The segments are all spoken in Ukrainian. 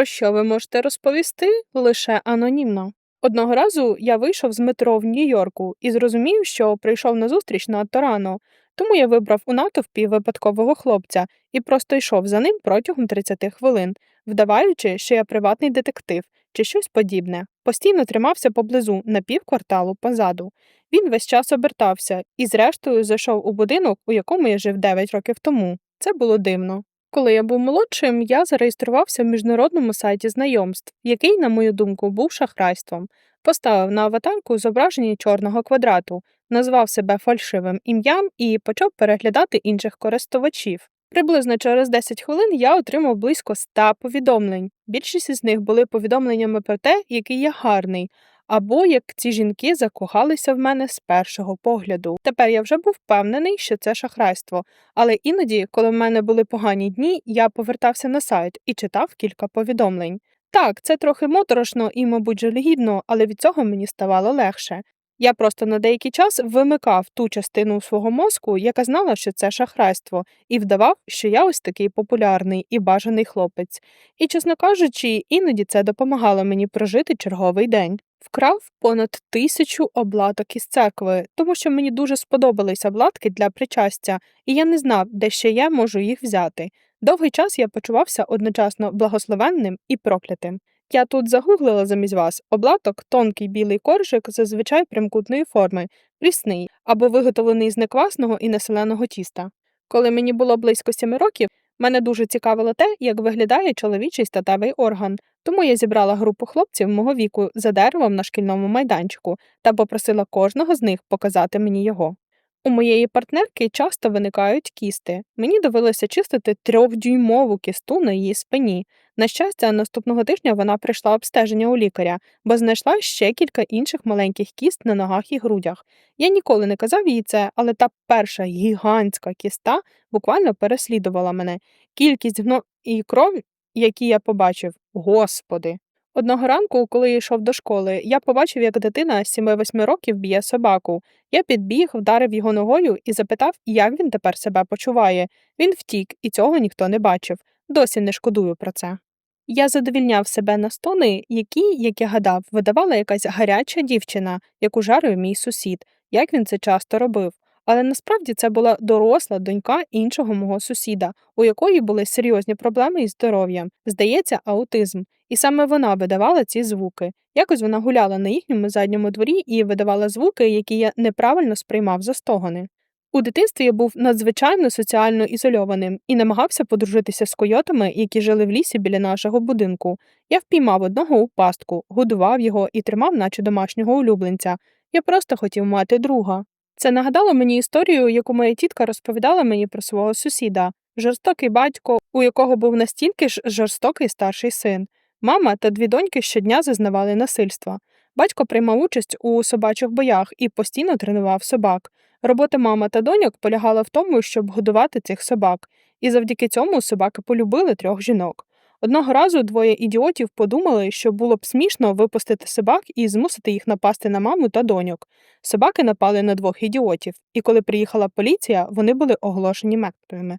про що ви можете розповісти лише анонімно. Одного разу я вийшов з метро в Нью-Йорку і зрозумів, що прийшов на зустріч надто рано, тому я вибрав у натовпі випадкового хлопця і просто йшов за ним протягом 30 хвилин, вдаваючи, що я приватний детектив чи щось подібне, постійно тримався поблизу на півкварталу позаду. Він весь час обертався і, зрештою, зайшов у будинок, у якому я жив 9 років тому. Це було дивно. Коли я був молодшим, я зареєструвався в міжнародному сайті знайомств, який, на мою думку, був шахрайством. Поставив на аватарку зображення чорного квадрату, назвав себе фальшивим ім'ям і почав переглядати інших користувачів. Приблизно через 10 хвилин я отримав близько 100 повідомлень. Більшість із них були повідомленнями про те, який я гарний, або як ці жінки закохалися в мене з першого погляду. Тепер я вже був впевнений, що це шахрайство, але іноді, коли в мене були погані дні, я повертався на сайт і читав кілька повідомлень. Так, це трохи моторошно і, мабуть, жалюгідно, але від цього мені ставало легше. Я просто на деякий час вимикав ту частину свого мозку, яка знала, що це шахрайство, і вдавав, що я ось такий популярний і бажаний хлопець. І, чесно кажучи, іноді це допомагало мені прожити черговий день. Вкрав понад тисячу обладок із церкви, тому що мені дуже сподобались обладки для причастя, і я не знав, де ще я можу їх взяти. Довгий час я почувався одночасно благословенним і проклятим. Я тут загуглила замість вас облаток тонкий білий коржик зазвичай прямокутної форми, прісний або виготовлений з неквасного і населеного тіста. Коли мені було близько семи років, мене дуже цікавило те, як виглядає чоловічий статевий орган, тому я зібрала групу хлопців мого віку за деревом на шкільному майданчику та попросила кожного з них показати мені його. У моєї партнерки часто виникають кісти. Мені довелося чистити трьохдюймову кісту на її спині. На щастя, наступного тижня вона прийшла обстеження у лікаря, бо знайшла ще кілька інших маленьких кіст на ногах і грудях. Я ніколи не казав їй це, але та перша гігантська кіста буквально переслідувала мене. Кількість гно і кров, які я побачив, господи. Одного ранку, коли я йшов до школи, я побачив, як дитина з 7-8 років б'є собаку. Я підбіг, вдарив його ногою і запитав, як він тепер себе почуває. Він втік, і цього ніхто не бачив. Досі не шкодую про це. Я задовільняв себе на стони, які, як я гадав, видавала якась гаряча дівчина, яку жарив мій сусід, як він це часто робив. Але насправді це була доросла донька іншого мого сусіда, у якої були серйозні проблеми із здоров'ям, здається, аутизм. І саме вона видавала ці звуки. Якось вона гуляла на їхньому задньому дворі і видавала звуки, які я неправильно сприймав за стогони. У дитинстві я був надзвичайно соціально ізольованим і намагався подружитися з койотами, які жили в лісі біля нашого будинку. Я впіймав одного у пастку, годував його і тримав, наче домашнього улюбленця. Я просто хотів мати друга. Це нагадало мені історію, яку моя тітка розповідала мені про свого сусіда жорстокий батько, у якого був настільки ж жорстокий старший син. Мама та дві доньки щодня зазнавали насильства. Батько приймав участь у собачих боях і постійно тренував собак. Робота мама та доньок полягала в тому, щоб годувати цих собак, і завдяки цьому собаки полюбили трьох жінок. Одного разу двоє ідіотів подумали, що було б смішно випустити собак і змусити їх напасти на маму та доньок. Собаки напали на двох ідіотів, і коли приїхала поліція, вони були оголошені мертвими.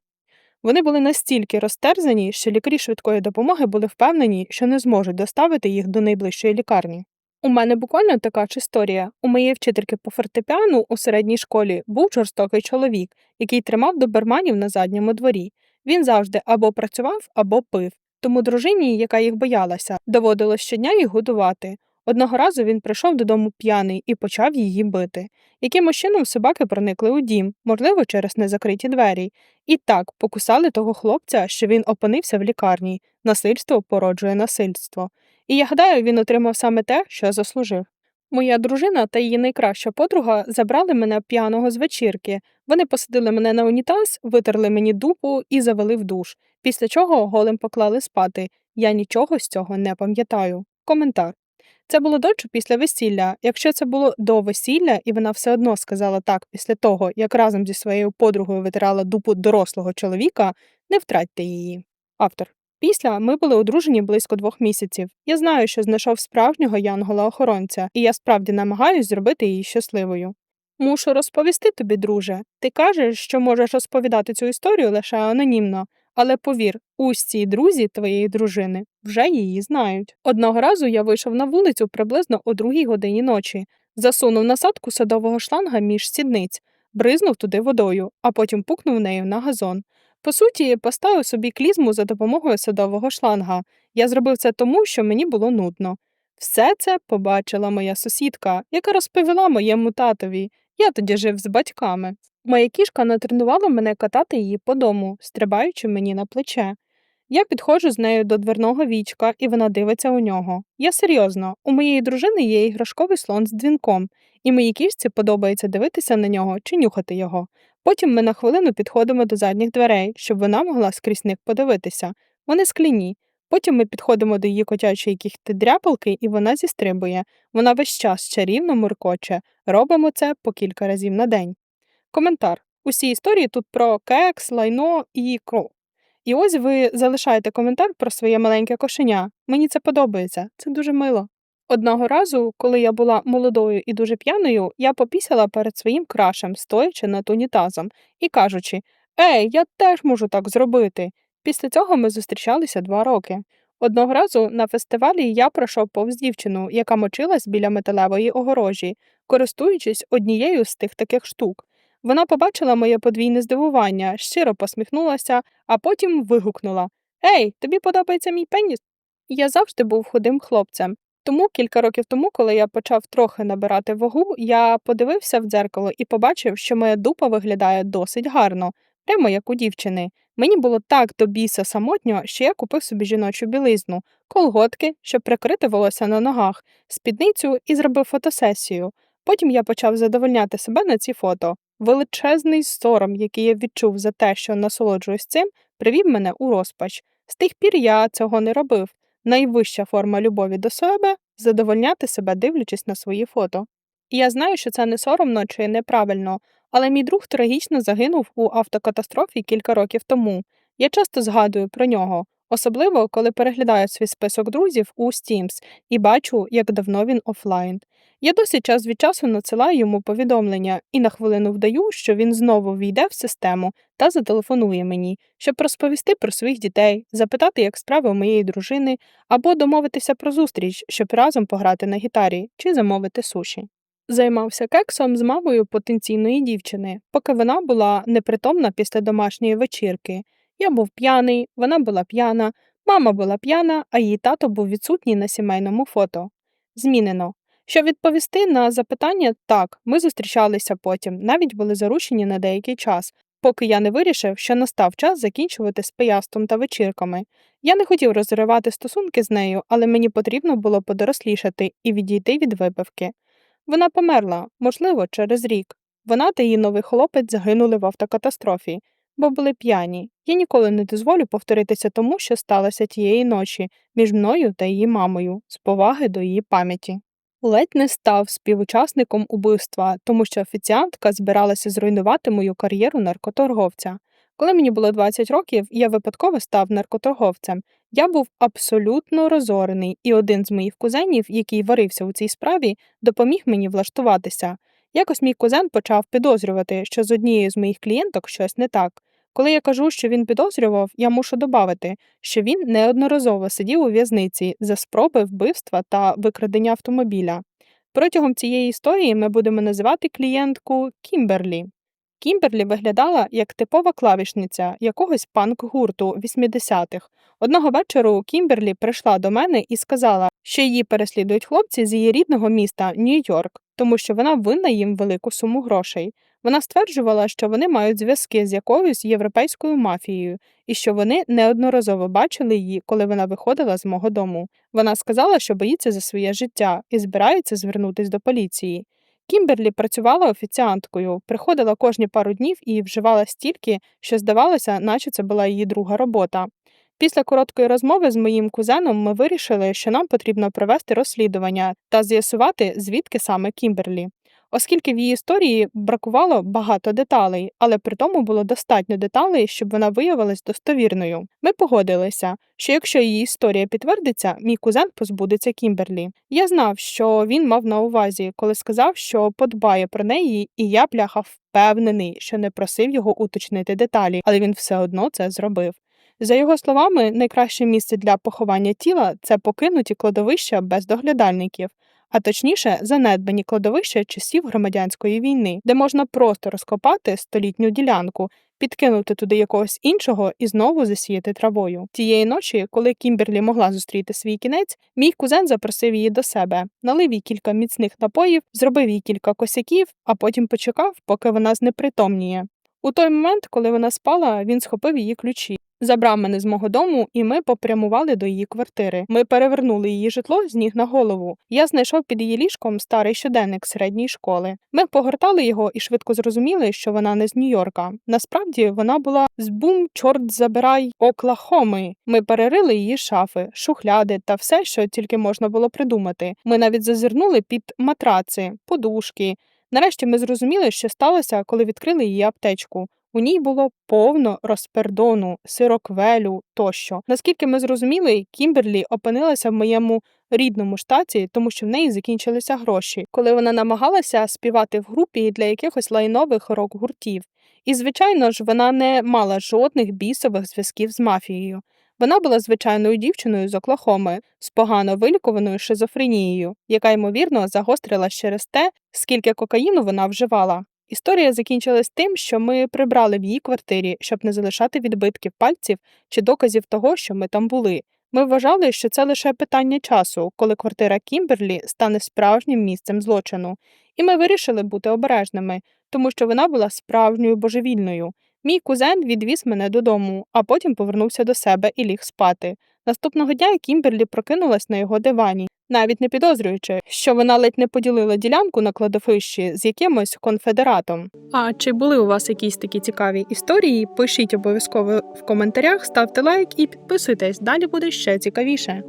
Вони були настільки розтерзані, що лікарі швидкої допомоги були впевнені, що не зможуть доставити їх до найближчої лікарні. У мене буквально така ж історія. У моєї вчительки по фортепіану у середній школі був жорстокий чоловік, який тримав доберманів на задньому дворі. Він завжди або працював, або пив. Тому дружині, яка їх боялася, доводилось щодня їх годувати. Одного разу він прийшов додому п'яний і почав її бити. Якимось чином собаки проникли у дім, можливо, через незакриті двері, і так покусали того хлопця, що він опинився в лікарні. Насильство породжує насильство. І я гадаю, він отримав саме те, що заслужив. Моя дружина та її найкраща подруга забрали мене п'яного з вечірки. Вони посадили мене на унітаз, витерли мені дупу і завели в душ, після чого голим поклали спати. Я нічого з цього не пам'ятаю. Коментар. Це було до чи після весілля. Якщо це було до весілля, і вона все одно сказала так після того, як разом зі своєю подругою витирала дупу дорослого чоловіка, не втратьте її. Автор. Після ми були одружені близько двох місяців. Я знаю, що знайшов справжнього янгола-охоронця, і я справді намагаюсь зробити її щасливою. Мушу розповісти тобі, друже. Ти кажеш, що можеш розповідати цю історію лише анонімно, Але повір, усі й друзі твоєї дружини вже її знають. Одного разу я вийшов на вулицю приблизно о другій годині ночі, засунув насадку садового шланга між сідниць, бризнув туди водою, а потім пукнув нею на газон. По суті, поставив собі клізму за допомогою садового шланга. Я зробив це тому, що мені було нудно. Все це побачила моя сусідка, яка розповіла моєму татові. Я тоді жив з батьками. Моя кішка натренувала мене катати її по дому, стрибаючи мені на плече. Я підходжу з нею до дверного вічка, і вона дивиться у нього. Я серйозно, у моєї дружини є іграшковий слон з дзвінком, і моїй кішці подобається дивитися на нього чи нюхати його. Потім ми на хвилину підходимо до задніх дверей, щоб вона могла скрізь них подивитися. Вони скляні. Потім ми підходимо до її котячої кіхти дряпалки, і вона зістрибує. Вона весь час чарівно муркоче. Робимо це по кілька разів на день. Коментар. Усі історії тут про кекс, лайно і кров. І ось ви залишаєте коментар про своє маленьке кошеня. Мені це подобається, це дуже мило. Одного разу, коли я була молодою і дуже п'яною, я попісяла перед своїм крашем, стоячи над унітазом, і кажучи Ей, я теж можу так зробити. Після цього ми зустрічалися два роки. Одного разу на фестивалі я пройшов повз дівчину, яка мочилась біля металевої огорожі, користуючись однією з тих таких штук. Вона побачила моє подвійне здивування, щиро посміхнулася, а потім вигукнула Ей, тобі подобається мій пеніс? Я завжди був худим хлопцем. Тому кілька років тому, коли я почав трохи набирати вагу, я подивився в дзеркало і побачив, що моя дупа виглядає досить гарно, прямо як у дівчини. Мені було так до біса самотньо, що я купив собі жіночу білизну, колготки, щоб прикрити волосся на ногах, спідницю і зробив фотосесію. Потім я почав задовольняти себе на ці фото. Величезний сором, який я відчув за те, що насолоджуюсь цим, привів мене у розпач. З тих пір я цього не робив. Найвища форма любові до себе задовольняти себе, дивлячись на свої фото. Я знаю, що це не соромно чи неправильно, але мій друг трагічно загинув у автокатастрофі кілька років тому. Я часто згадую про нього, особливо коли переглядаю свій список друзів у Steams і бачу, як давно він офлайн. Я досі час від часу надсилаю йому повідомлення і на хвилину вдаю, що він знову війде в систему та зателефонує мені, щоб розповісти про своїх дітей, запитати, як справи у моєї дружини, або домовитися про зустріч, щоб разом пограти на гітарі чи замовити суші. Займався кексом з мамою потенційної дівчини, поки вона була непритомна після домашньої вечірки. Я був п'яний, вона була п'яна, мама була п'яна, а її тато був відсутній на сімейному фото. Змінено. Щоб відповісти на запитання, так, ми зустрічалися потім, навіть були заручені на деякий час, поки я не вирішив, що настав час закінчувати з пияством та вечірками. Я не хотів розривати стосунки з нею, але мені потрібно було подорослішати і відійти від випивки. Вона померла, можливо, через рік. Вона та її новий хлопець загинули в автокатастрофі, бо були п'яні. Я ніколи не дозволю повторитися тому, що сталося тієї ночі між мною та її мамою, з поваги до її пам'яті. Ледь не став співучасником убивства, тому що офіціантка збиралася зруйнувати мою кар'єру наркоторговця. Коли мені було 20 років, я випадково став наркоторговцем. Я був абсолютно розорений, і один з моїх кузенів, який варився у цій справі, допоміг мені влаштуватися. Якось мій кузен почав підозрювати, що з однією з моїх клієнток щось не так. Коли я кажу, що він підозрював, я мушу додати, що він неодноразово сидів у в'язниці за спроби вбивства та викрадення автомобіля. Протягом цієї історії ми будемо називати клієнтку Кімберлі. Кімберлі виглядала як типова клавішниця якогось панк-гурту 80-х. Одного вечору Кімберлі прийшла до мене і сказала, що її переслідують хлопці з її рідного міста Нью-Йорк, тому що вона винна їм велику суму грошей. Вона стверджувала, що вони мають зв'язки з якоюсь європейською мафією і що вони неодноразово бачили її, коли вона виходила з мого дому. Вона сказала, що боїться за своє життя і збирається звернутись до поліції. Кімберлі працювала офіціанткою, приходила кожні пару днів і вживала стільки, що здавалося, наче це була її друга робота. Після короткої розмови з моїм кузеном ми вирішили, що нам потрібно провести розслідування та з'ясувати, звідки саме Кімберлі. Оскільки в її історії бракувало багато деталей, але при тому було достатньо деталей, щоб вона виявилась достовірною. Ми погодилися, що якщо її історія підтвердиться, мій кузен позбудеться Кімберлі. Я знав, що він мав на увазі, коли сказав, що подбає про неї, і я бляха впевнений, що не просив його уточнити деталі, але він все одно це зробив. За його словами, найкраще місце для поховання тіла це покинуті кладовища без доглядальників, а точніше, занедбані кладовища часів громадянської війни, де можна просто розкопати столітню ділянку, підкинути туди якогось іншого і знову засіяти травою. Тієї ночі, коли Кімберлі могла зустріти свій кінець, мій кузен запросив її до себе, налив їй кілька міцних напоїв, зробив їй кілька косяків, а потім почекав, поки вона знепритомніє. У той момент, коли вона спала, він схопив її ключі. Забрав мене з мого дому, і ми попрямували до її квартири. Ми перевернули її житло з ніг на голову. Я знайшов під її ліжком старий щоденник середньої школи. Ми погортали його і швидко зрозуміли, що вона не з Нью-Йорка. Насправді вона була з бум, чорт забирай Оклахоми. Ми перерили її шафи, шухляди та все, що тільки можна було придумати. Ми навіть зазирнули під матраци, подушки. Нарешті ми зрозуміли, що сталося, коли відкрили її аптечку. У ній було повно розпердону, сироквелю тощо. Наскільки ми зрозуміли, Кімберлі опинилася в моєму рідному штаті, тому що в неї закінчилися гроші, коли вона намагалася співати в групі для якихось лайнових рок-гуртів. І, звичайно ж, вона не мала жодних бісових зв'язків з мафією. Вона була звичайною дівчиною з Оклахоми з погано вилікуваною шизофренією, яка ймовірно загострилась через те, скільки кокаїну вона вживала. Історія закінчилась тим, що ми прибрали в її квартирі, щоб не залишати відбитків пальців чи доказів того, що ми там були. Ми вважали, що це лише питання часу, коли квартира Кімберлі стане справжнім місцем злочину, і ми вирішили бути обережними, тому що вона була справжньою божевільною. Мій кузен відвіз мене додому, а потім повернувся до себе і ліг спати. Наступного дня Кімберлі прокинулась на його дивані, навіть не підозрюючи, що вона ледь не поділила ділянку на кладовищі з якимось конфедератом. А чи були у вас якісь такі цікаві історії? Пишіть обов'язково в коментарях, ставте лайк і підписуйтесь. Далі буде ще цікавіше.